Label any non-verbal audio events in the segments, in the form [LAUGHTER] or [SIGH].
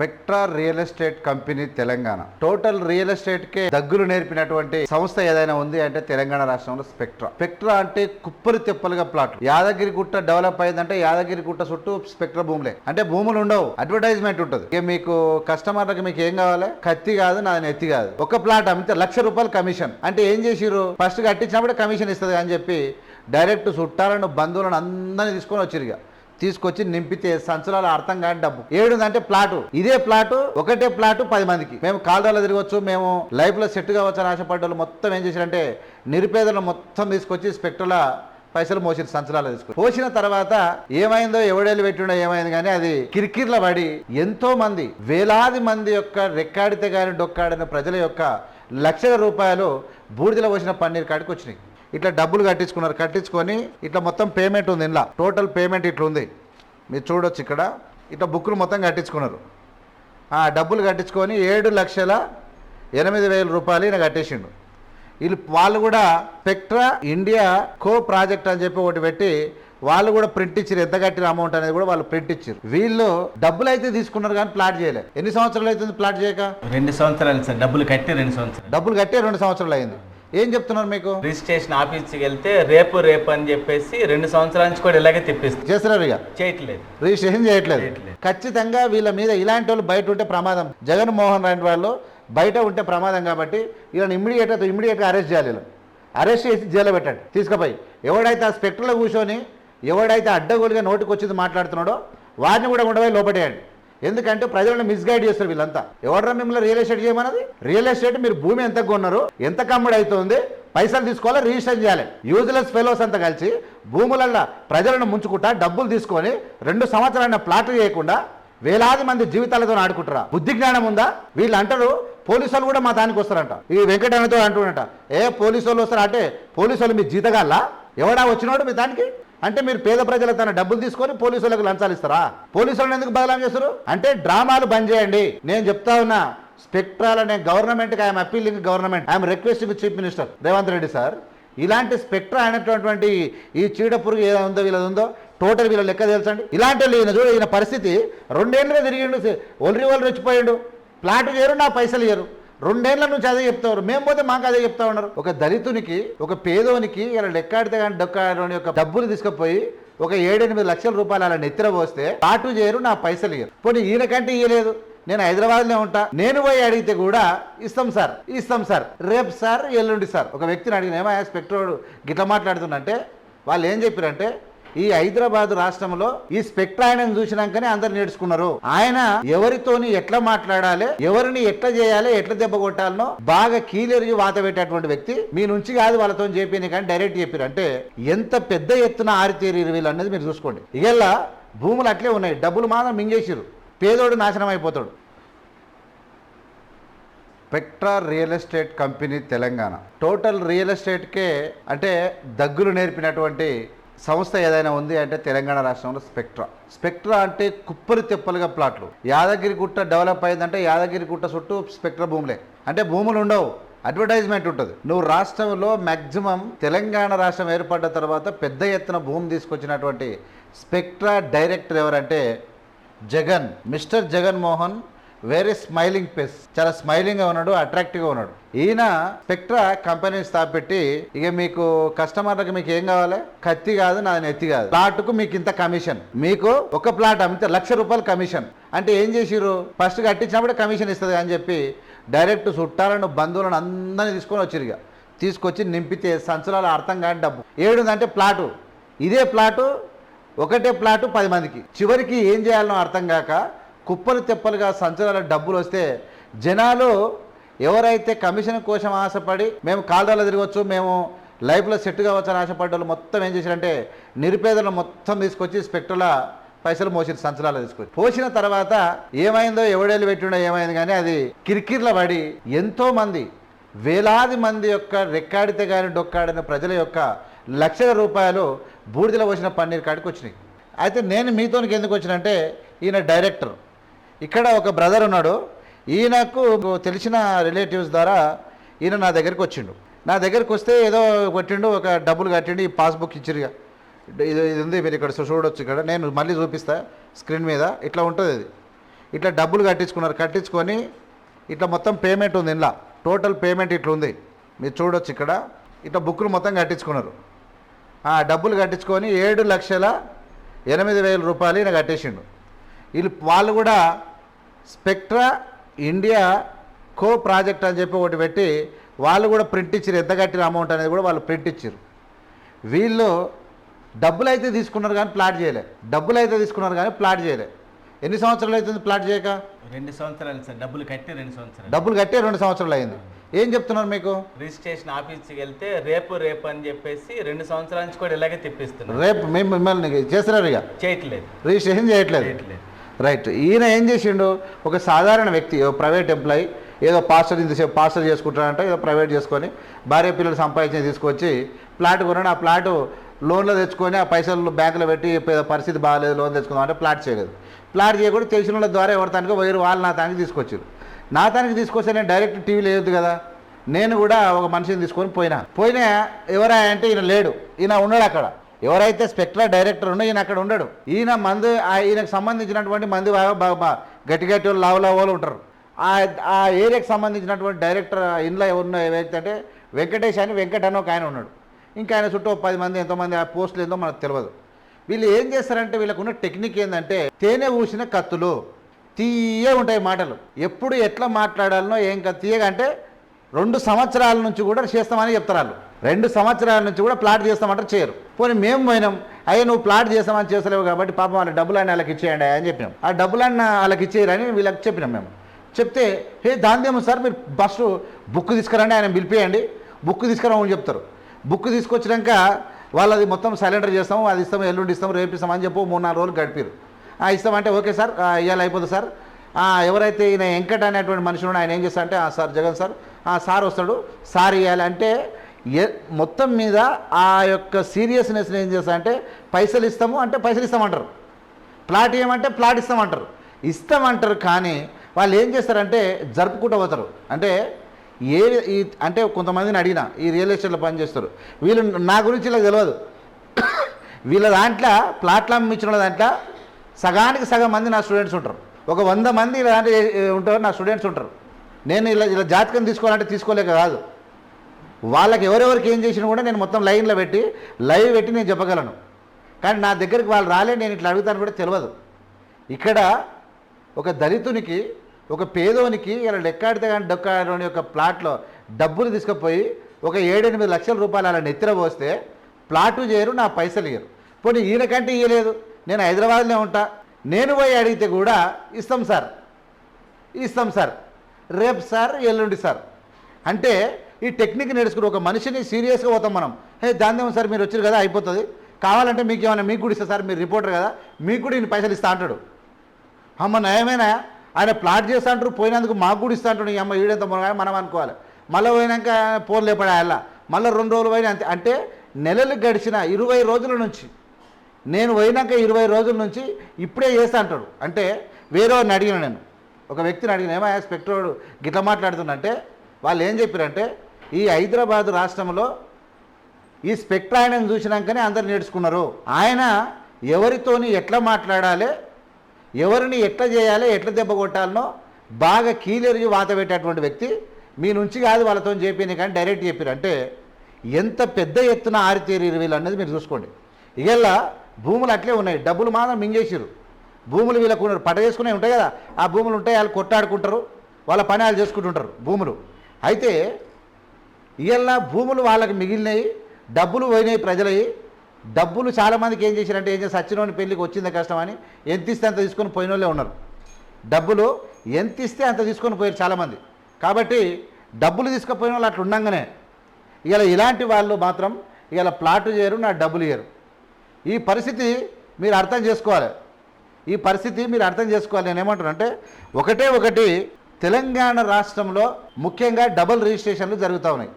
Spectra real estate company Telangana. Total real estate కే దగ్గులు నేర్పినటువంటి సంస్థ ఏదైనా ఉంది అంటే తెలంగాణ రాష్ట్రంలో స్పెక్ట్రా. స్పెక్ట్రా అంటే కుప్పలు తెప్పలుగా ప్లాట్ యాదగిరి గుట్ట డెవలప్ అయిందంటే యాదగిరి గుట్ట చుట్టూ స్పెక్ట్రా భూములే. అంటే భూములు ఉండవు. అడ్వర్టైజ్మెంట్ ఉంటుంది. మీకు కస్టమర్లకు మీకు ఏం కావాలి? కత్తి కాదు నాది నెత్తి కాదు. ఒక ప్లాట్ అమ్మితే లక్ష రూపాయలు కమిషన్. అంటే ఏం చేసిరు ఫస్ట్ కట్టించినప్పుడు కమిషన్ ఇస్తుంది అని చెప్పి డైరెక్ట్ చుట్టాలను బంధువులను అందరినీ తీసుకొని వచ్చిరుగా తీసుకొచ్చి నింపితే సంచలాలు అర్థం కాని డబ్బు. ఏడుందంటే ప్లాటు. ఇదే ప్లాటు ఒకటే ప్లాటు పది మందికి. మేము కాలువలో తిరగవచ్చు మేము లైఫ్లో సెట్ కావచ్చు అని ఆశపడ్డ మొత్తం ఏం చేశారంటే నిరుపేదలు మొత్తం తీసుకొచ్చి స్పెక్టర్ల పైసలు మోసిన సంచలాలు తీసుకుని పోసిన తర్వాత ఏమైందో ఎవడేళ్ళు పెట్టిండో ఏమైంది కానీ అది కిరికిర్ల పడి ఎంతో మంది వేలాది మంది యొక్క రెక్కాడితే గాని డొక్కాడిన ప్రజల యొక్క లక్షల రూపాయలు బూడిదలో పోసిన పన్నీర్ కాడికి వచ్చినాయి. ఇట్లా డబ్బులు కట్టించుకున్నారు. కట్టించుకొని ఇట్లా మొత్తం పేమెంట్ ఉంది ఇంట్లో టోటల్ పేమెంట్ ఇట్లా ఉంది మీరు చూడొచ్చు ఇక్కడ. ఇట్లా బుక్కులు మొత్తం కట్టించుకున్నారు. ఆ డబ్బులు కట్టించుకొని ఏడు లక్షల ఎనిమిది వేల రూపాయలు ఈయన కట్టేసిండు. వీళ్ళు వాళ్ళు కూడా స్పెక్ట్రా ఇండియా కో ప్రాజెక్ట్ అని చెప్పి ఒకటి పెట్టి వాళ్ళు కూడా ప్రింట్ ఇచ్చారు ఎంత కట్టిన అమౌంట్ అనేది కూడా వాళ్ళు ప్రింట్ ఇచ్చారు వీళ్ళు డబ్బులు అయితే తీసుకున్నారు కానీ ప్లాట్ చేయలేదు ఎన్ని సంవత్సరాలు అవుతుంది ప్లాట్ చేయక? రెండు సంవత్సరాలు సార్. డబ్బులు కట్టి రెండు సంవత్సరాలు. డబ్బులు కట్టే రెండు సంవత్సరాలు అయింది. ఏం చెప్తున్నారు మీకు? రిజిస్ట్రేషన్ ఆఫీస్కి వెళ్తే రేపు రేపు అని చెప్పేసి రెండు సంవత్సరాల నుంచి కూడా ఇలాగే తెప్పిస్తుంది చేస్తున్నారు ఇక? చేయట్లేదు. రిజిస్ట్రేషన్ చేయట్లేదు. ఖచ్చితంగా వీళ్ళ మీద ఇలాంటి వాళ్ళు బయట ఉంటే ప్రమాదం. జగన్మోహన్ రెడ్డి వాళ్ళు బయట ఉంటే ప్రమాదం కాబట్టి వీళ్ళని ఇమ్మీడియట్గా ఇమ్మీడియట్గా అరెస్ట్ చేయాలి అరెస్ట్ చేసి జైల్లో పెట్టండి. తీసుకుపోయి. ఎవడైతే ఆ స్పెక్టర్లో కూర్చొని ఎవడైతే అడ్డగోలుగా నోటికి వచ్చింది మాట్లాడుతున్నాడో వారిని కూడా ఉండవై లోపటేయండి. ఎందుకంటే ప్రజలను మిస్గైడ్ చేస్తారు వీళ్ళంతా. ఎవడరా మిమ్మల్ని రియల్ ఎస్టేట్ చేయమన్నది? రియల్ ఎస్టేట్ మీరు భూమి ఎంత కొన్నారు? ఎంత కమ్ముడు అవుతుంది పైసలు తీసుకోవాలి? రిజిస్టర్ చేయాలి. యూజ్లెస్ ఫెలోస్ అంతా కలిసి భూములల్లో ప్రజలను ముంచుకుంటా డబ్బులు తీసుకొని రెండు సంవత్సరాల ప్లాట్లు చేయకుండా వేలాది మంది జీవితాలతో ఆడుకుంటారా. బుద్ధి జ్ఞానం ఉందా? వీళ్ళు అంటారు పోలీసులు కూడా మా దానికి వస్తారంట. ఈ వెంకటన్నతో అంటున్నట ఏ పోలీసు వాళ్ళు వస్తారా? అంటే పోలీసు వాళ్ళు మీ జీతగాల్లా ఎవడా వచ్చినోడు మీ దానికి? అంటే మీరు పేద ప్రజల తన డబ్బులు తీసుకొని పోలీసు వాళ్ళకి లంచాలు ఇస్తారా? పోలీసు వాళ్ళని ఎందుకు బదలాం చేస్తారు అంటే డ్రామాలు బంద్ చేయండి. నేను చెప్తా ఉన్నా స్పెక్ట్రాల్ అనే గవర్నమెంట్కి I'm appealing government. I'm requesting chief minister Revanth Reddy sir. ఇలాంటి స్పెక్ట్రా అనేటటువంటి ఈ చీడ పురుగు ఏదో ఉందో వీళ్ళది ఉందో టోటల్ వీళ్ళ లెక్క తెలుసండి. ఇలాంటి ఈయన చూడు ఈయన పరిస్థితి రెండేళ్ళుగా తిరిగిండు ఒలరి వాళ్ళు రెచ్చిపోయిండు. ప్లాట్ చేయరు నా పైసలు చేయరు రెండేళ్ళ నుంచి అదే చెప్తారు మేము పోతే మాకు అదే చెప్తా ఉన్నారు. ఒక దళితునికి ఒక పేదోనికి ఇలా లెక్కాడితే కానీ డొక్కాడని యొక్క డబ్బులు తీసుకుపోయి ఒక ఏడెనిమిది లక్షల రూపాయలు అలా నెత్తిర పోస్తే పాటు చేయరు నా పైసలు ఇయ్యరు. పోనీ ఈయనకంటే ఇయ్యలేదు నేను హైదరాబాద్లో ఉంటా. నేను పోయి అడిగితే కూడా ఇస్తాం సార్ ఇస్తాం సార్ రేపు సార్ ఎల్లుండి సార్. ఒక వ్యక్తిని అడిగిన ఏమో స్పెక్ట్రోడ్ గిట్లా మాట్లాడుతున్నంటే వాళ్ళు ఏం చెప్పారంటే ఈ హైదరాబాద్ రాష్ట్రంలో ఈ స్పెక్ట్రా ఆయనను చూసినాకనే అందరు నేర్చుకున్నారు. ఆయన ఎవరితోని ఎట్లా మాట్లాడాలి ఎవరిని ఎట్లా చేయాలి ఎట్లా దెబ్బ కొట్టాలనో బాగా కీలెరిగి వాత పెట్టేటువంటి వ్యక్తి. మీ నుంచి కాదు వాళ్ళతో చెప్పింది కానీ డైరెక్ట్ చెప్పారు అంటే ఎంత పెద్ద ఎత్తున ఆరితేరి వీళ్ళు అనేది మీరు చూసుకోండి. ఇగల్లా భూములు అట్లే ఉన్నాయి. డబ్బులు మాత్రం మింగేసిరు పేదోడు నాశనం అయిపోతాడు. Spectra real estate company Telangana. Total real ఎస్టేట్కే అంటే దగ్గులు నేర్పినటువంటి సంస్థ ఏదైనా ఉంది అంటే తెలంగాణ రాష్ట్రంలో స్పెక్ట్రా. స్పెక్ట్రా అంటే కుప్పలు తెప్పలుగా ప్లాట్లు. యాదగిరిగుట్ట డెవలప్ అయిందంటే యాదగిరిగుట్ట చుట్టూ స్పెక్ట్రా భూములే. అంటే భూములు ఉండవు. అడ్వర్టైజ్మెంట్ ఉంటుంది. నువ్వు రాష్ట్రంలో మ్యాక్సిమం తెలంగాణ రాష్ట్రం ఏర్పడ్డ తర్వాత పెద్ద ఎత్తున భూమి తీసుకొచ్చినటువంటి స్పెక్ట్రా డైరెక్టర్ ఎవరంటే Jagan mister Jaganmohan very smiling face చాలా స్మైలింగ్గా ఉన్నాడు అట్రాక్టివ్గా ఉన్నాడు. ఈయన స్పెక్ట్రా కంపెనీని స్థాపెట్టి ఇక మీకు కస్టమర్లకు మీకు ఏం కావాలి? కత్తి కాదు నాది నెత్తి కాదు. ప్లాట్కు మీకు ఇంత కమిషన్ మీకు ఒక ప్లాట్ అమ్మితే లక్ష రూపాయలు కమిషన్ అంటే ఏం చేసిరు ఫస్ట్ కట్టించినప్పుడు కమిషన్ ఇస్తుంది అని చెప్పి డైరెక్ట్ చుట్టాలను బంధువులను అందరినీ తీసుకొని వచ్చిరు ఇక. తీసుకొచ్చి నింపితే సంచులాలు అర్థం కాని డబ్బు. ఏడుందంటే ప్లాటు ఇదే ప్లాటు ఒకటే ప్లాటు పది మందికి. చివరికి ఏం చేయాలనో అర్థం కాక కుప్పలు తెప్పలుగా సంచలన డబ్బులు వస్తే జనాలు ఎవరైతే కమిషన్ కోసం ఆశపడి మేము కాలువలో తిరగవచ్చు మేము లైఫ్లో సెట్ కావచ్చు అని ఆశపడ్డ వాళ్ళు మొత్తం ఏం చేశారంటే నిరుపేదలను మొత్తం తీసుకొచ్చి స్పెక్టర్ల పైసలు మోసిన సంచలాలు తీసుకొచ్చి పోసిన తర్వాత ఏమైందో ఎవడేళ్ళు పెట్టిండో ఏమైంది కానీ అది కిరికిర్ల పడి ఎంతో మంది వేలాది మంది యొక్క రెక్కాడితే కానీ డొక్కాడిన ప్రజల యొక్క లక్షల రూపాయలు బూడిదలో పోసిన పన్నీర్ కాడికి వచ్చినాయి అయితే నేను మీతోనికి ఎందుకు వచ్చినంటే ఈయన డైరెక్టర్. ఇక్కడ ఒక బ్రదర్ ఉన్నాడు. ఈయనకు తెలిసిన రిలేటివ్స్ ద్వారా ఈయన నా దగ్గరికి వచ్చిండు. నా దగ్గరికి వస్తే ఏదో కొట్టిండు ఒక డబ్బులు కట్టిండు ఈ పాస్బుక్ ఇచ్చిరుగా ఇది ఇది ఉంది మీరు ఇక్కడ చూడొచ్చు ఇక్కడ. నేను మళ్ళీ చూపిస్తా స్క్రీన్ మీద. ఇట్లా ఉంటుంది ఇది. ఇట్లా డబ్బులు కట్టించుకున్నారు. కట్టించుకొని ఇట్లా మొత్తం పేమెంట్ ఉంది ఇలా టోటల్ పేమెంట్ ఇట్లా ఉంది. మీరు చూడొచ్చు ఇక్కడ. ఇట్లా బుక్కులు మొత్తం కట్టించుకున్నారు. ఆ డబ్బులు కట్టించుకొని ఏడు లక్షల ఎనిమిది వేల రూపాయలు ఈయన కట్టేసిండు. వీళ్ళు వాళ్ళు కూడా స్పెక్ట్రా ఇండియా కో ప్రాజెక్ట్ అని చెప్పి ఒకటి పెట్టి వాళ్ళు కూడా ప్రింట్ ఇచ్చారు ఎంత కట్టిన అమౌంట్ అనేది కూడా వాళ్ళు ప్రింట్ ఇచ్చారు వీళ్ళు డబ్బులు అయితే తీసుకున్నారు కానీ ప్లాట్ చేయలే. డబ్బులు అయితే తీసుకున్నారు కానీ ప్లాట్ చేయలే. ఎన్ని సంవత్సరాలు అవుతుంది ప్లాట్ చేయక? రెండు సంవత్సరాలు సార్. డబ్బులు కట్టి రెండు సంవత్సరాలు. డబ్బులు కట్టే రెండు సంవత్సరాలు అయింది. ఏం చెప్తున్నారు మీకు? రిజిస్ట్రేషన్ ఆఫీస్కి వెళ్తే రేపు రేపు అని చెప్పేసి రెండు సంవత్సరాల నుంచి కూడా ఇలాగే తెప్పిస్తున్నారు. రేపు మేము మిమ్మల్ని చేస్తున్నారు ఇక? చేయట్లేదు. రిజిస్ట్రేషన్ చేయట్లేదు. చేయట్లేదు. రైట్ ఈయన ఏం చేసిండు? ఒక సాధారణ వ్యక్తి ప్రైవేట్ ఎంప్లాయీ ఏదో పాస్టర్ ఇంతసేపు పాస్టర్ చేసుకుంటాడంటే ఏదో ప్రైవేట్ చేసుకొని భార్య పిల్లలు సంపాదించి తీసుకొచ్చి ప్లాట్ కొన్నాడు. ఆ ప్లాట్ లోన్లో తెచ్చుకొని ఆ పైసలు బ్యాంకులో పెట్టి పరిస్థితి బాగాలేదు లోన్ తెచ్చుకుందాం అంటే ప్లాట్ చేయలేదు. ప్లాట్ చేయకుండా తెలిసిన వాళ్ళ ద్వారా ఎవరి తానికి వేరు వాళ్ళు నా తానికి తీసుకొచ్చారు నా తానికి తీసుకొస్తే నేను డైరెక్ట్ టీవీ లేదు కదా? నేను కూడా ఒక మనిషిని తీసుకొని పోయినా. పోయినా ఎవరా అంటే ఈయన లేడు. ఈయన ఉన్నాడు అక్కడ. ఎవరైతే స్పెక్ట్రా డైరెక్టర్ ఉన్నో ఈయన అక్కడ ఉండడు. ఈయన మంది ఈయనకు సంబంధించినటువంటి మంది బాగా గట్టి గట్టి వాళ్ళు లావు లావు వాళ్ళు ఉంటారు. ఆ ఆ ఏరియాకి సంబంధించినటువంటి డైరెక్టర్ ఇంట్లో ఉన్న వ్యక్తి అంటే వెంకటేష్ అని వెంకట అని ఒక ఆయన ఉన్నాడు. ఇంకా ఆయన చుట్టూ పది మంది ఎంతోమంది ఆ పోస్టులు ఏందో మనకు తెలియదు. వీళ్ళు ఏం చేస్తారంటే వీళ్ళకున్న టెక్నిక్ ఏంటంటే తేనె ఊసిన కత్తులు తీయే ఉంటాయి మాటలు. ఎప్పుడు ఎట్లా మాట్లాడాలనో ఏం తీయగా అంటే రెండు సంవత్సరాల నుంచి కూడా చేస్తామని చెప్తారు వాళ్ళు. రెండు సంవత్సరాల నుంచి కూడా ప్లాట్ చేస్తామంటారు చేయరు. పోనీ మేము పోయినాం అయ్యే నువ్వు ప్లాట్ చేస్తామని చేస్తలేవు కాబట్టి పాపం వాళ్ళ డబ్బులు అని వాళ్ళకి ఇచ్చేయండి అని చెప్పినాం. ఆ డబ్బులన్న వాళ్ళకి ఇచ్చేయరని వీళ్ళకి చెప్పినాం మేము. చెప్తే హే దాందేమో సార్ మీరు బస్సు బుక్ తీసుకురండి ఆయన పిలిపియండి బుక్ తీసుకురామని చెప్తారు. బుక్ తీసుకొచ్చినాక వాళ్ళది మొత్తం సరెండర్ చేస్తాము అది ఇస్తాము ఎల్లుండి ఇస్తాము రేపు ఇస్తాం అని చెప్పి మూడు నాలుగు రోజులు గడిపారు. ఆ, ఇస్తామంటే ఓకే సార్ ఇవాళ అయిపోతుంది సార్. ఎవరైతే ఈయన వెంకట అనేటువంటి మనుషులు ఆయన ఏం చేస్తా అంటే "ఆ, సార్ జగన్ సార్ ఆ, సార్ వస్తాడు. సార్ ఇవ్వాలి అంటే ఏ- మొత్తం మీద ఆ యొక్క సీరియస్నెస్ని ఏం చేస్తామంటే పైసలు ఇస్తాము అంటే పైసలు ఇస్తామంటారు. ప్లాట్ ఇవ్వమంటే ప్లాట్ ఇస్తామంటారు. ఇస్తామంటారు కానీ వాళ్ళు ఏం చేస్తారంటే జరుపుకుంటూ పోతారు. అంటే ఏ ఈ అంటే కొంతమందిని అడిగిన ఈ రియల్ ఎస్టేట్లో పనిచేస్తారు వీళ్ళు నా గురించి ఇలా తెలియదు [COUGHS] వీళ్ళ దాంట్లో ప్లాట్లు అమ్మించిన దాంట్లో సగానికి సగం మంది నా స్టూడెంట్స్ ఉంటారు. ఒక వంద మంది ఇలా దాంట్లో ఉంటారు నా స్టూడెంట్స్ ఉంటారు. నేను ఇలా ఇలా జాతకం తీసుకోవాలంటే తీసుకోలేక కాదు. వాళ్ళకి ఎవరెవరికి ఏం చేసినా కూడా నేను మొత్తం లైన్లో పెట్టి లైవ్ పెట్టి నేను చెప్పగలను. కానీ నా దగ్గరికి వాళ్ళు రాలే నేను ఇట్లా అడుగుతాను కూడా తెలియదు ఇక్కడ ఒక దళితునికి ఒక పేదోనికి ఇలా లెక్కాడితే కానీ డొక్కాడని యొక్క ప్లాట్లో డబ్బులు తీసుకుపోయి ఒక ఏడెనిమిది లక్షల రూపాయలు అలా నెత్తిన పోస్తే ప్లాటు చేయరు నా పైసలు ఇయ్యరు. పోనీ ఈయనకంటే ఇయ్యలేదు నేను హైదరాబాద్లో ఉంటా. నేను పోయి అడిగితే కూడా ఇస్తాం సార్. ఇస్తాం సార్. రేపు సార్ ఎల్లుండి సార్. అంటే ఈ టెక్నిక్ నేర్చుకుని ఒక మనిషిని సీరియస్గా పోతాం మనం. హే దాని సార్ మీరు వచ్చారు కదా అయిపోతుంది. కావాలంటే మీకు ఏమైనా మీకు కూడా ఇస్తా సార్ మీరు రిపోర్టర్ కదా మీకు కూడా ఈయన పైసలు ఇస్తా అంటాడు. అమ్మ నయమేనా? ఆయన ప్లాట్ చేస్తా అంటారు పోయినందుకు మాకు కూడా ఇస్తా అంటాడు. ఈ అమ్మ ఈడెంత మొనగానే మనం అనుకోవాలి. మళ్ళీ పోయినాక పోలు లేపడా అలా. మళ్ళీ రెండు రోజులు పోయినా అంతే. అంటే నెలలు గడిచిన ఇరవై రోజుల నుంచి నేను పోయినాక ఇరవై రోజుల నుంచి ఇప్పుడే చేస్తా అంటాడు. అంటే వేరే వాడిని అడిగిన నేను. ఒక వ్యక్తిని అడిగిన ఏమో స్పెక్ట్రోడు గిట్ల మాట్లాడుతున్నంటే వాళ్ళు ఏం చెప్పారంటే ఈ హైదరాబాద్ రాష్ట్రంలో ఈ స్పెక్ట్రా ఆయనను చూసినాకనే అందరు నేర్చుకున్నారు. ఆయన ఎవరితోని ఎట్లా మాట్లాడాలి ఎవరిని ఎట్లా చేయాలి ఎట్లా దెబ్బ కొట్టాలనో బాగా కీలెరిగి వాత పెట్టేటువంటి వ్యక్తి. మీ నుంచి కాదు వాళ్ళతో చెప్పిన కానీ డైరెక్ట్ చెప్పారు అంటే ఎంత పెద్ద ఎత్తున ఆరితేరి వీళ్ళు అనేది మీరు చూసుకోండి. ఇలా భూములు అట్లే ఉన్నాయి. డబ్బులు మాత్రం మింగేసిరు భూములు వీళ్ళకు పట చేసుకునే ఉంటాయి కదా. ఆ భూములు ఉంటాయి వాళ్ళు కొట్టాడుకుంటారు వాళ్ళ పని వాళ్ళు చేసుకుంటుంటారు భూములు. అయితే ఇవాళ భూములు వాళ్ళకి మిగిలినాయి డబ్బులు పోయినాయి ప్రజలవి డబ్బులు చాలామందికి ఏం చేశారంటే ఏం చేసి సచ్చినోని పెళ్ళికి వచ్చింది కష్టమని ఎంత ఇస్తే అంత తీసుకొని పోయిన వాళ్ళే ఉన్నారు. డబ్బులు ఎంత ఇస్తే అంత తీసుకొని పోయారు చాలామంది. కాబట్టి డబ్బులు తీసుకుపోయిన వాళ్ళు అట్లా ఉండగానే ఇవాళ ఇలాంటి వాళ్ళు మాత్రం ఇవాళ ప్లాట్ చేయరు నా డబ్బులు ఇయ్యరు. ఈ పరిస్థితి మీరు అర్థం చేసుకోవాలి. ఈ పరిస్థితి మీరు అర్థం చేసుకోవాలి. నేను ఏమంటానంటే ఒకటే ఒకటి తెలంగాణ రాష్ట్రంలో ముఖ్యంగా డబుల్ రిజిస్ట్రేషన్లు జరుగుతూ ఉన్నాయి.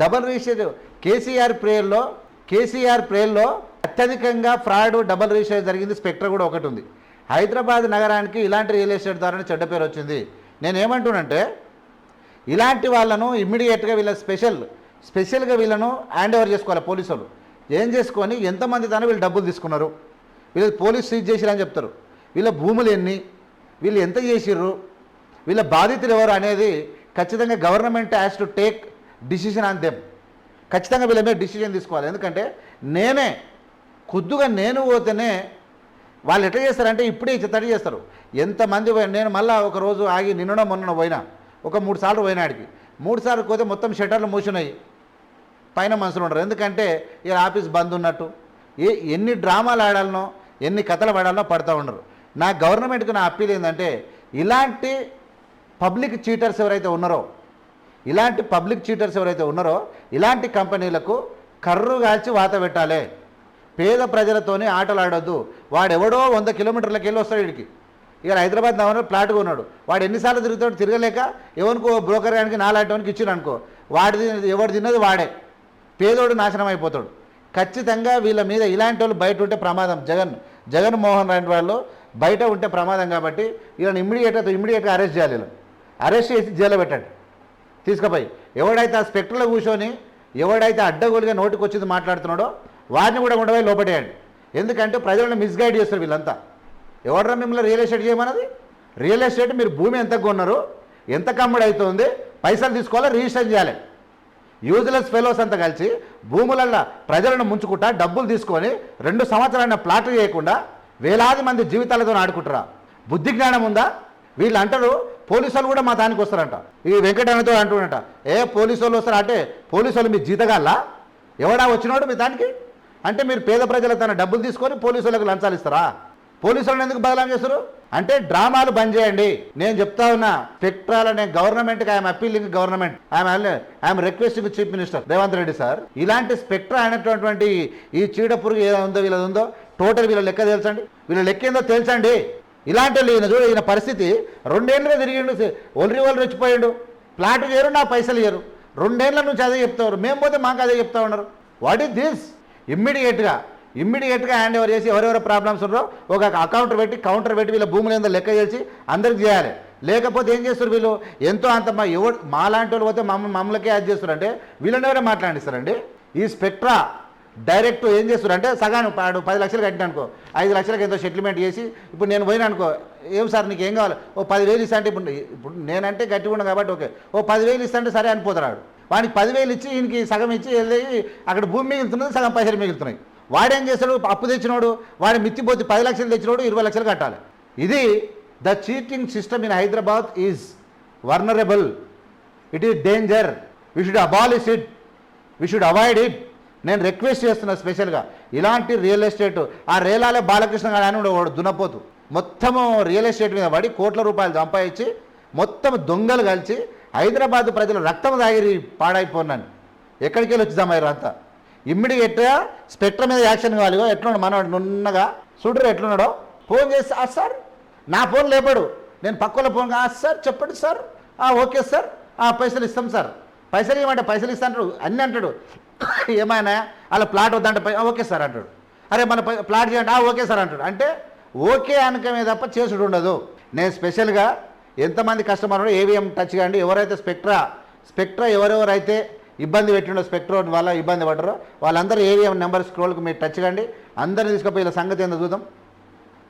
డబల్ రిజిస్ట్రేషన్ కేసీఆర్ ప్రేయర్లో కేసీఆర్ ప్రేయర్లో అత్యధికంగా ఫ్రాడ్ డబుల్ రిజిస్ట్రేషన్ జరిగింది. స్పెక్టర్ కూడా ఒకటి ఉంది. హైదరాబాద్ నగరానికి ఇలాంటి రియల్ ఎస్టేట్ ద్వారానే చెడ్డ పేరు వచ్చింది. నేను ఏమంటున్నానంటే ఇలాంటి వాళ్ళను ఇమ్మీడియట్గా వీళ్ళ స్పెషల్ స్పెషల్గా వీళ్ళను హ్యాండ్ ఓవర్ చేసుకోవాలి పోలీసులు ఏం చేసుకొని ఎంతమంది తన వీళ్ళు డబ్బులు తీసుకున్నారు? వీళ్ళు పోలీస్ సీజ్ చేసిరని చెప్తారు. వీళ్ళ భూములు ఎన్ని? వీళ్ళు ఎంత చేసిర్రు? వీళ్ళ బాధితులు ఎవరు అనేది ఖచ్చితంగా government has to take decision on them ఖచ్చితంగా వీళ్ళ మీద డిసిషన్ తీసుకోవాలి. ఎందుకంటే నేనే కొద్దుగా నేను పోతేనే వాళ్ళు ఎట్లా చేస్తారంటే ఇప్పుడే తడి చేస్తారు. ఎంతమంది పోయి- నేను మళ్ళీ ఒక రోజు ఆగి నిన్ననో మొన్న పోయినా ఒక మూడు సార్లు పోయినాడికి మూడు సార్లు పోతే మొత్తం షట్టర్లు మూసినాయి పైన మనుషులు ఉండరు. ఎందుకంటే ఇలా ఆఫీస్ బంద్ ఉన్నట్టు. ఏ ఎన్ని డ్రామాలు ఆడాలనో ఎన్ని కథలు పడాలనో పడుతూ ఉండరు. నా గవర్నమెంట్కి నా అప్పీల్ ఏంటంటే ఇలాంటి పబ్లిక్ చీటర్స్ ఎవరైతే ఉన్నారో ఇలాంటి పబ్లిక్ చీటర్స్ ఎవరైతే ఉన్నారో ఇలాంటి కంపెనీలకు కర్రు కాల్చి వాత పెట్టాలి. పేద ప్రజలతోనే ఆటలు ఆడొద్దు వాడెవడో వంద కిలోమీటర్లకు వెళ్ళి వస్తాడు వీడికి ఇక హైదరాబాద్ నగరంలో ప్లాట్గా ఉన్నాడు. వాడు ఎన్నిసార్లు తిరుగుతాడు తిరగలేక ఎవరికో బ్రోకర్ గానికి నాలాంటివానికి ఇచ్చిండు అనుకో వాడి ఎవడు తిన్నది వాడే. పేదోడు నాశనం అయిపోతాడు. ఖచ్చితంగా వీళ్ళ మీద ఇలాంటి వాళ్ళు బయట ఉంటే ప్రమాదం. జగన్ జగన్మోహన్ రెడ్డి వాళ్ళు బయట ఉంటే ప్రమాదం కాబట్టి వీళ్ళని ఇమ్మీడియట్గా ఇమ్మీడియట్గా అరెస్ట్ చేయాలి అరెస్ట్ చేసి జైల్లో పెట్టండి. తీసుకుపోయి. ఎవడైతే ఆ స్పెక్టర్లో కూర్చొని ఎవడైతే అడ్డగోలుగా నోటికి వచ్చింది మాట్లాడుతున్నాడో వారిని కూడా ఉండబోయి లోపడేయండి ఎందుకంటే ప్రజలను మిస్గైడ్ చేస్తారు వీళ్ళంతా. ఎవడరా మిమ్మల్ని రియల్ ఎస్టేట్ చేయమన్నది? రియల్ ఎస్టేట్ మీరు భూమి ఎంత కొన్నారు ఎంత కమ్ముడు అవుతుంది పైసలు తీసుకోవాలి రిజిస్టర్ చేయాలి. యూజ్లెస్ ఫెలోస్ అంతా కలిసి భూములల్లో ప్రజలను ముంచుకుంటా డబ్బులు తీసుకొని రెండు సంవత్సరాల ప్లాటర్ చేయకుండా వేలాది మంది జీవితాలతో ఆడుకుంటారా. బుద్ధి జ్ఞానం ఉందా? వీళ్ళు అంటారు పోలీసులు కూడా మా దానికి వస్తారంట. ఈ వెంకటన్నతో అంటున్నట ఏ పోలీసు వాళ్ళు వస్తారా? అంటే పోలీసు వాళ్ళు మీ జీతగాల్లా ఎవడా వచ్చినోడు మీ దానికి? అంటే మీరు పేద ప్రజల తన డబ్బులు తీసుకొని పోలీసు వాళ్ళకి లంచాలు ఇస్తారా? పోలీసు వాళ్ళని ఎందుకు బదలాం చేస్తారు అంటే డ్రామాలు బంద్ చేయండి. నేను చెప్తా ఉన్నా స్పెక్ట్రాల్ అనే గవర్నమెంట్కి I'm appealing government. I'm I'm requesting chief minister Revanth Reddy sir. ఇలాంటి స్పెక్ట్రా అనేటటువంటి ఈ చీడ పురుగు ఏదో ఉందో వీళ్ళది ఉందో టోటల్ వీళ్ళ లెక్క తెలుసండి? వీళ్ళ లెక్క ఏందో తెలుసండి. ఇలాంటి వాళ్ళు ఈయన చూడు ఈయన పరిస్థితి రెండేళ్ళుగా తిరిగిండు ఒలరి వాళ్ళు రెచ్చిపోయాడు. ప్లాట్ చేయరు నా పైసలు ఇయ్యరు. రెండేళ్ళ నుంచి అదే చెప్తారు మేము పోతే మాకు అదే చెప్తా ఉన్నారు. వాట్ ఈస్ దిస్ ఇమ్మీడియట్గా ఇమ్మీడియట్గా హ్యాండ్ ఓవర్ చేసి ఎవరెవరు ప్రాబ్లమ్స్ ఉన్నారో ఒక అకౌంటర్ పెట్టి కౌంటర్ పెట్టి వీళ్ళ భూములు ఏందో లెక్క చేసి అందరికి చేయాలి. లేకపోతే ఏం చేస్తారు వీళ్ళు? ఎంతో అంత మా ఎవరు మా లాంటి వాళ్ళు పోతే మమ్మ మమ్మల్కే అది చేస్తారంటే వీళ్ళని ఎవరే మాట్లాడిస్తారండి? ఈ స్పెక్ట్రా డైరెక్ట్ ఏం చేస్తారు అంటే సగాను పాడు పది లక్షలు కట్టిన అనుకో ఐదు లక్షలకు ఎంతో సెటిల్మెంట్ చేసి ఇప్పుడు నేను పోయినా అనుకో ఏం సార్ నీకు ఏం కావాలి? ఓ పదివేలు ఇస్తా అంటే ఇప్పుడు ఇప్పుడు నేనంటే గట్టిగా ఉన్నా కాబట్టి ఓకే. ఓ పదివేలు ఇస్తా అంటే సరే అనిపోతున్నాడు వాడికి పదివేలు ఇచ్చి ఈయనకి సగం ఇచ్చి వెళ్ళి అక్కడ భూమి మిగులుతున్నది సగం పైసలు మిగులుతున్నాయి. వాడేం చేస్తాడు? అప్పు తెచ్చినోడు వాడి మిత్తిపోతే పది లక్షలు తెచ్చినోడు ఇరవై లక్షలు కట్టాలి. ఇది the cheating system in Hyderabad is vulnerable. It is danger. We should abolish it. We should avoid it. నేను రిక్వెస్ట్ చేస్తున్నా స్పెషల్గా ఇలాంటి రియల్ ఎస్టేట్ ఆ రేలాలే బాలకృష్ణ గారు అని వాడు దున్నపోతు. మొత్తము రియల్ ఎస్టేట్ మీద పడి కోట్ల రూపాయలు సంపాదించి మొత్తం దొంగలు కలిసి హైదరాబాద్ ప్రజలు రక్తం తాగిరి పాడైపోన్నాను. ఎక్కడికి వెళ్ళి వచ్చి అంతా? ఇమ్మీడియట్గా స్పెక్ట్రమ్ మీద యాక్షన్ కావాలిగో ఎట్లున్నాడు మనవాడు నున్నగా? చూడరు ఎట్లున్నాడో? ఫోన్ చేసి ఆ సార్ నా ఫోన్ లేపాడు. నేను పక్కల ఫోన్ ఆ సార్ చెప్పండి సార్. ఆ ఓకే సార్. ఆ పైసలు ఇస్తాం సార్. పైసలు ఇవ్వమంటే పైసలు ఇస్తా అంటాడు అన్నీ అంటాడు. [LAUGHS] ఏమైనా? అలా ప్లాట్ వద్దంటే ఓకే సార్ అంటాడు. అరే మన పై- ప్లాట్ చేయండి. ఓకే సార్ అంటాడు. అంటే ఓకే అనకమే తప్ప చేసుడు ఉండదు. నేను స్పెషల్గా ఎంతమంది కస్టమర్ ఏవిఎం టచ్ కాండి ఎవరైతే స్పెక్ట్రా స్పెక్ట్రా ఎవరెవరైతే ఇబ్బంది పెట్టిండో స్పెక్ట్రో వల్ల ఇబ్బంది పడ్డారో వాళ్ళందరూ ఏవిఎం నెంబర్ స్క్రోల్కి మీరు టచ్ కండి. అందరిని తీసుకుపోయి ఇలా సంగతి ఏందో చూద్దాం.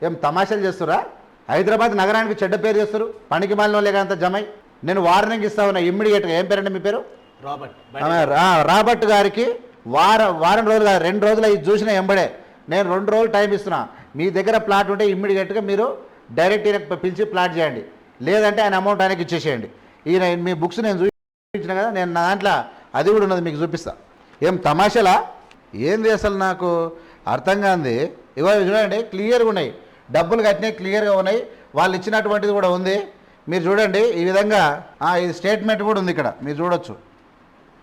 ఏం తమాషాలు చేస్తురా హైదరాబాద్ నగరానికి చెడ్డ పేరు చేస్తారు పనికి మాలిన లేక అంత జమై. నేను వార్నింగ్ ఇస్తా ఉన్నా ఇమ్మీడియట్గా. ఏం పేరండి మీ పేరు? రాబర్ట్ గారికి వారం వారం రోజులు కాదు రెండు రోజులు ఇది చూసిన ఎంబడే. నేను రెండు రోజులు టైం ఇస్తున్నా. మీ దగ్గర ప్లాట్ ఉంటే ఇమ్మీడియట్గా మీరు డైరెక్ట్ ఈయనకు పిలిచి ప్లాట్ చేయండి. లేదంటే ఆయన అమౌంట్ ఆయనకి ఇచ్చేసేయండి. ఈయన మీ బుక్స్ నేను చూపించిన కదా నేను నా దాంట్లో అది కూడా ఉన్నది మీకు చూపిస్తా. ఏం తమాషలా? ఏంది అసలు నాకు? అర్థం కాంది. ఇవాళ చూడండి క్లియర్గా ఉన్నాయి. డబ్బులు కట్టినాయి క్లియర్గా ఉన్నాయి. వాళ్ళు ఇచ్చినటువంటిది కూడా ఉంది. మీరు చూడండి ఈ విధంగా ఇది స్టేట్మెంట్ కూడా ఉంది ఇక్కడ. మీరు చూడొచ్చు.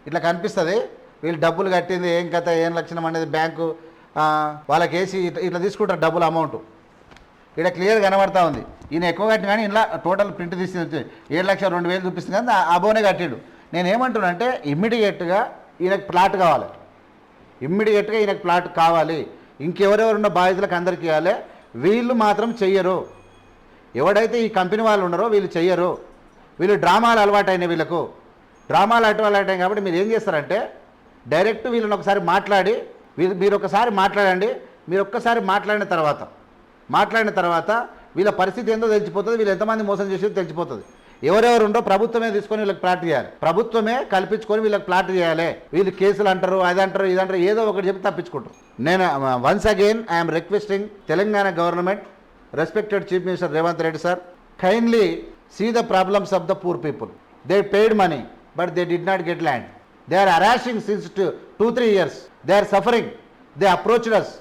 ఇట్లా కనిపిస్తుంది. వీళ్ళు డబ్బులు కట్టింది ఏం కథ ఏం లక్షణం అనేది బ్యాంకు వాళ్ళకి వేసి ఇట్లా- ఇట్లా తీసుకుంటారు డబ్బులు అమౌంట్. ఇక్కడ క్లియర్ కనబడతా ఉంది. ఈయన ఎక్కువ కట్టిన కానీ ఇలా టోటల్ ప్రింట్ తీసి ఏడు లక్షల రెండు వేలు చూపిస్తుంది కానీ ఆ అబోనే కట్టాడు. నేను అంటే ఇమ్మీడియట్గా ఈయనకు ప్లాట్ కావాలి. ఇమ్మీడియట్గా ఈయనకు ప్లాట్ కావాలి. ఇంకెవరెవరున్న బాధితులకు అందరికీ ఇవ్వాలి. వీళ్ళు మాత్రం చెయ్యరు. ఎవడైతే ఈ కంపెనీ వాళ్ళు ఉన్నారో వీళ్ళు చెయ్యరు. వీళ్ళు డ్రామాలు అలవాటైన వీళ్ళకు. డ్రామాలు అటువంటి కాబట్టి మీరు ఏం చేస్తారంటే డైరెక్ట్ వీళ్ళని ఒకసారి మాట్లాడి వీళ్ళు మీరు ఒకసారి మాట్లాడండి మీరు ఒక్కసారి మాట్లాడిన తర్వాత మాట్లాడిన తర్వాత వీళ్ళ పరిస్థితి ఏందో తెలిసిపోతుంది వీళ్ళు ఎంతమంది మోసం చేసేది తెలిసిపోతుంది. ఎవరెవరు ఉండో ప్రభుత్వమే తీసుకొని వీళ్ళకి ప్లాట్ చేయాలి. ప్రభుత్వమే కల్పించుకొని వీళ్ళకి ప్లాట్ చేయాలి. వీళ్ళు కేసులు అంటారు అది అంటారు ఇది అంటారు ఏదో ఒకటి చెప్పి తప్పించుకుంటారు. నేను once again I'm requesting Telangana government respected chief minister Revanth Reddy sir kindly see the problems of the poor people they paid money but they did not get land they are harassing since two three years they are suffering they approached us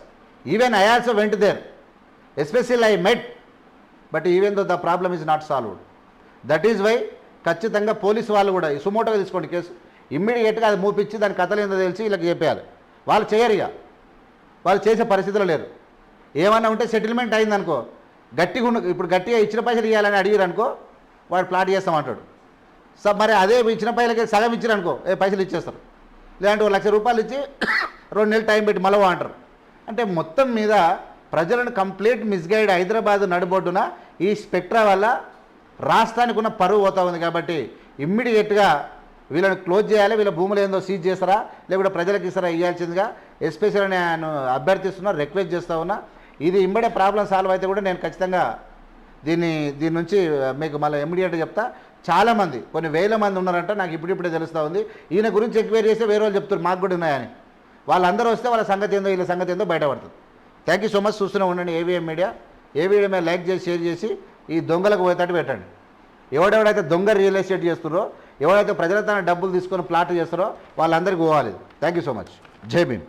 even I also went there especial I met but even though the problem is not solved that is why ఖచ్చితంగా police వాళ్ళు కూడా ఈ సుమోటోగా తీసుకోండి case. ఇమ్మీడియట్గా అది మూపించి దాని కథలు ఏందో తెలిసి వీళ్ళకి చెప్పేయాలి. వాళ్ళు చేయరు ఇక. వాళ్ళు చేసే పరిస్థితులు లేరు. ఏమన్నా ఉంటే సెటిల్మెంట్ అయిందనుకో గట్టిగా ఇప్పుడు గట్టిగా ఇచ్చిన పైసలు ఇవ్వాలని అడిగారు అనుకో వాడు ప్లాట్ చేస్తామంటాడు. సో మరి అదే ఇచ్చిన పైలకి సగం ఇచ్చారు అనుకో ఏ పైసలు ఇచ్చేస్తారు. లేదంటే ఒక లక్ష రూపాయలు ఇచ్చి [COUGHS] రెండు నెలలు టైం పెట్టి మలవ అంటారు అంటే మొత్తం మీద ప్రజలను కంప్లీట్ మిస్గైడ్ హైదరాబాద్ నడిబొడ్డున ఈ స్పెక్ట్రా వల్ల రాష్ట్రానికి ఉన్న పరువు పోతా ఉంది కాబట్టి ఇమ్మీడియట్గా వీళ్ళని క్లోజ్ చేయాలి వీళ్ళ భూములు ఏందో సీజ్ చేస్తారా లేకుంటే ప్రజలకు ఇస్తారా ఇవ్వాల్సిందిగా ఎస్పెషల్ నేను అభ్యర్థిస్తున్నా రిక్వెస్ట్ చేస్తూ ఉన్నా. ఇది ఇమ్మడే ప్రాబ్లం సాల్వ్ అయితే కూడా నేను ఖచ్చితంగా దీన్ని దీని నుంచి మీకు మళ్ళీ ఇమ్మీడియట్గా చెప్తా. చాలామంది కొన్ని వేల మంది ఉన్నారంట నాకు ఇప్పుడిప్పుడే తెలుస్తూ ఉంది. ఈయన గురించి ఎంక్వైరీ చేస్తే వేరే వాళ్ళు చెప్తారు మాకు కూడా ఉన్నాయని. వాళ్ళందరూ వస్తే వాళ్ళ సంగతి ఏందో వీళ్ళ సంగతి ఏందో బయటపడుతుంది థ్యాంక్ యూ సో మచ్ చూస్తూనే ఉండండి ఏవిఎం మీడియా ఏవిఎం మీద లైక్ చేసి షేర్ చేసి ఈ దొంగలకు పోయేటట్టు పెట్టండి. ఎవడెవడైతే దొంగ రియల్ ఎస్టేట్ చేస్తున్నారో ఎవడైతే ప్రజల తన డబ్బులు తీసుకొని ప్లాట్ చేస్తారో వాళ్ళందరికీ పోవాలి. థ్యాంక్ యూ సో మచ్ జై భీమ్